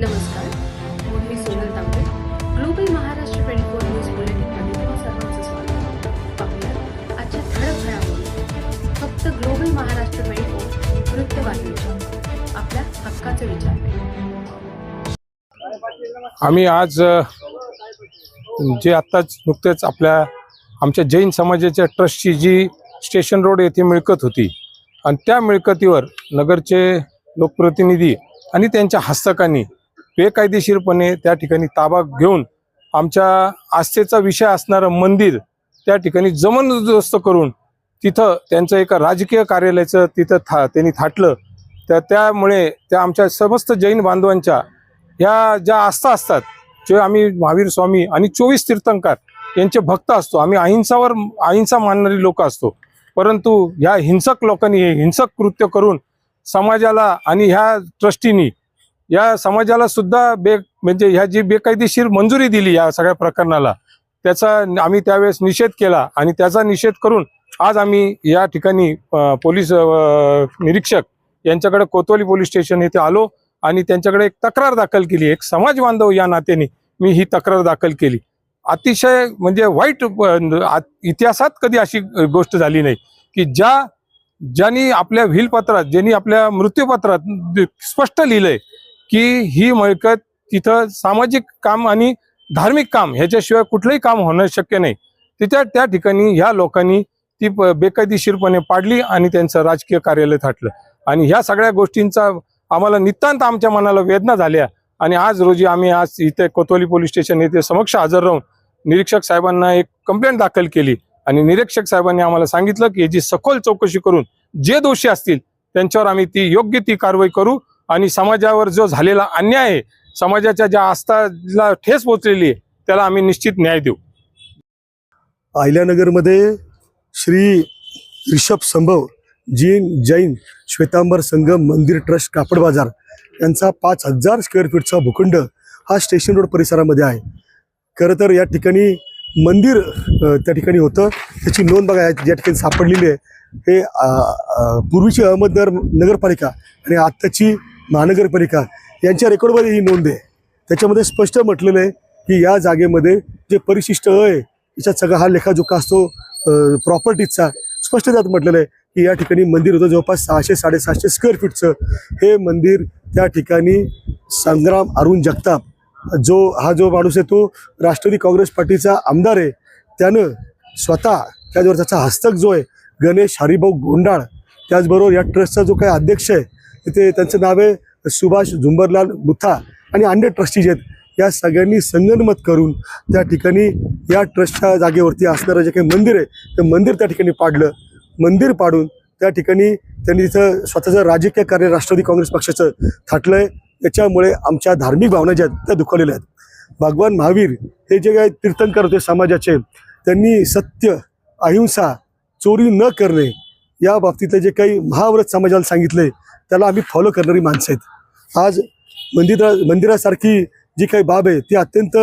नमस्कार. मी Sonal Tambe. Global Maharashtra twenty four news बुलेटिनमध्ये तुम्हा सर्वांचं स्वागत. पाहूया आजच्या ठळक घडामोडी फक्त ग्लोबल महाराष्ट्र ट्वेंटी फोर वृत्तवाहिनीच्या आपल्या हक्काचे विचार. आम्ही आज जे आत्ताच नुकतेच आपल्या आमच्या जैन समाजाच्या ट्रस्टची जी स्टेशन रोड येथे मिळकत होती. आणि त्या मिळकतीवर नगरचे लोकप्रतिनिधी आणि त्यांच्या हस्तकांनी बेकायदेशीरपणे त्या ठिकाणी ताबा घेऊन आमच्या आस्थेचा विषय असणारं मंदिर त्या ठिकाणी जबरदस्त करून तिथं त्यांचं एका राजकीय कार्यालयाचं तिथं था त्यांनी थाटलं. तर त्यामुळे त्या आमच्या समस्त जैन बांधवांच्या ह्या ज्या आस्था असतात जे आम्ही महावीर स्वामी आणि चोवीस तीर्थंकर यांचे भक्त असतो आम्ही अहिंसावर अहिंसा मानणारी लोक असतो. परंतु ह्या हिंसक लोकांनी हे हिंसक कृत्य करून समाजाला आणि ह्या ट्रस्टीनी या समाजाला सुद्धा बे म्हणजे ह्या जी बेकायदेशीर मंजुरी दिली या सगळ्या प्रकरणाला त्याचा आम्ही त्यावेळेस निषेध केला आणि त्याचा निषेध करून आज आम्ही या ठिकाणी पोलीस निरीक्षक यांच्याकडे कोतवाली पोलीस स्टेशन येथे आलो आणि त्यांच्याकडे एक तक्रार दाखल केली. एक समाज बांधव या नात्याने मी ही तक्रार दाखल केली. अतिशय म्हणजे वाईट आ- इतिहासात कधी अशी गोष्ट झाली नाही की ज्या ज्यांनी आपल्या व्हीलपत्रात ज्यांनी आपल्या मृत्यूपत्रात स्पष्ट लिहिलंय की ही मिळकत तिथं सामाजिक काम आणि धार्मिक काम ह्याच्याशिवाय कुठलंही काम होणं शक्य नाही. तिथे त्या ठिकाणी ह्या लोकांनी ती प- बेकायदेशीरपणे पाडली आणि त्यांचं राजकीय कार्यालय थाटलं. आणि ह्या सगळ्या गोष्टींचा आम्हाला नितांत आमच्या मनाला वेदना झाल्या. आणि आज रोजी आम्ही आज इथे कोतवाली पोलीस स्टेशन येथे समक्ष हजर राहून निरीक्षक साहेबांना एक कंप्लेंट दाखल केली. आणि निरीक्षक साहेबांनी आम्हाला सांगितलं की याची सखोल चौकशी करून जे दोषी असतील त्यांच्यावर आम्ही ती योग्य ती कारवाई करू. आणि समाजावर जो झालेला अन्याय आहे समाजाच्या ज्या आस्थाला ठेस पोचलेली आहे त्याला आम्ही निश्चित न्याय देऊ. अहिल्यानगरमध्ये श्री रिषभ संभव जीन जैन श्वेतांबर संगम मंदिर ट्रस्ट कापड बाजार यांचा पाच हजार स्क्वेअर फीटचा भूखंड हा स्टेशन रोड परिसरामध्ये आहे. खरं तर या ठिकाणी मंदिर त्या ठिकाणी होतं. त्याची नोंद बघा या- ठिकाणी सापडलेली आहे. हे पूर्वीची अहमदनगर नगरपालिका आणि आत्ताची महानगरपालिका यांच्या रेकॉर्डमध्ये ही नोंद आहे. त्याच्यामध्ये स्पष्ट म्हटलेलं आहे की या जागेमध्ये जे परिशिष्ट अ आहे याच्यात सगळा हा लेखाजोखा असतो प्रॉपर्टीजचा स्पष्ट त्यात म्हटलेलं आहे की या ठिकाणी मंदिर होतं जवळपास सहाशे साडेसहाशे स्क्वेअर फीटचं हे मंदिर त्या ठिकाणी संग्राम अरुण जगताप जो हा जो माणूस आहे तो राष्ट्रवादी काँग्रेस पार्टीचा आमदार आहे. त्यानं स्वतः त्याचबरोबर त्याचा हस्तक जो आहे गणेश हरिभाऊ गोंडाळ त्याचबरोबर या ट्रस्टचा जो काही अध्यक्ष आहे इथे त्यांचं नाव आहे सुभाष झुंबरलाल मुथा आणि अन्य ट्रस्टी जे आहेत या सगळ्यांनी संगनमत करून त्या ठिकाणी या ट्रस्टच्या जागेवरती असणारं जे काही मंदिर आहे ते मंदिर त्या ठिकाणी पाडलं. मंदिर पाडून त्या ठिकाणी त्यांनी तिथं स्वतःचं राजकीय कार्य राष्ट्रवादी काँग्रेस पक्षाचं थाटलंय. त्याच्यामुळे आमच्या धार्मिक भावना ज्या आहेत त्या दुखावलेल्या आहेत. भगवान महावीर हे जे काही तीर्थंकर होते समाजाचे त्यांनी सत्य अहिंसा चोरी न करणे या बाबतीतलं जे काही महाव्रत समाजाला सांगितले त्याला आम्ही फॉलो करणारी माणसं आहेत. आज मंदिरा मंदिरासारखी जी काही बाब आहे ती अत्यंत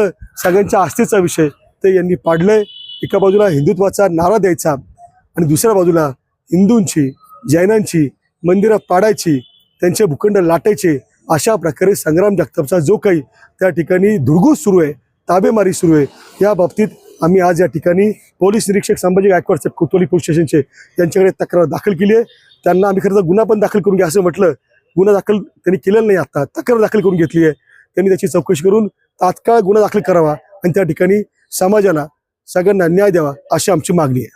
सगळ्यांच्या आस्थेचा विषय. ते यांनी पाडलंय. एका बाजूला हिंदुत्वाचा नारा द्यायचा आणि दुसऱ्या बाजूला हिंदूंची जैनांची मंदिरं पाडायची त्यांचे भूखंड लाटायचे अशा प्रकारे संग्राम जगतापचा जो काही त्या ठिकाणी धुडगूस सुरू आहे ताबेमारी सुरू आहे या बाबतीत आम्ही आज या ठिकाणी पोलीस निरीक्षक संभाजी गायकवाड साहेब कोतवाली पोलीस स्टेशनचे त्यांच्याकडे तक्रार दाखल केली आहे. त्यांना आम्ही खरं तर गुन्हा पण दाखल करून घ्या असं म्हटलं. गुन्हा दाखल त्यांनी केलेला नाही आता. तक्रार दाखल करून घेतली आहे. त्यांनी त्याची चौकशी करून तात्काळ गुन्हा दाखल करावा आणि त्या ठिकाणी समाजाला सगळ्यांना न्याय द्यावा अशी आमची मागणी आहे.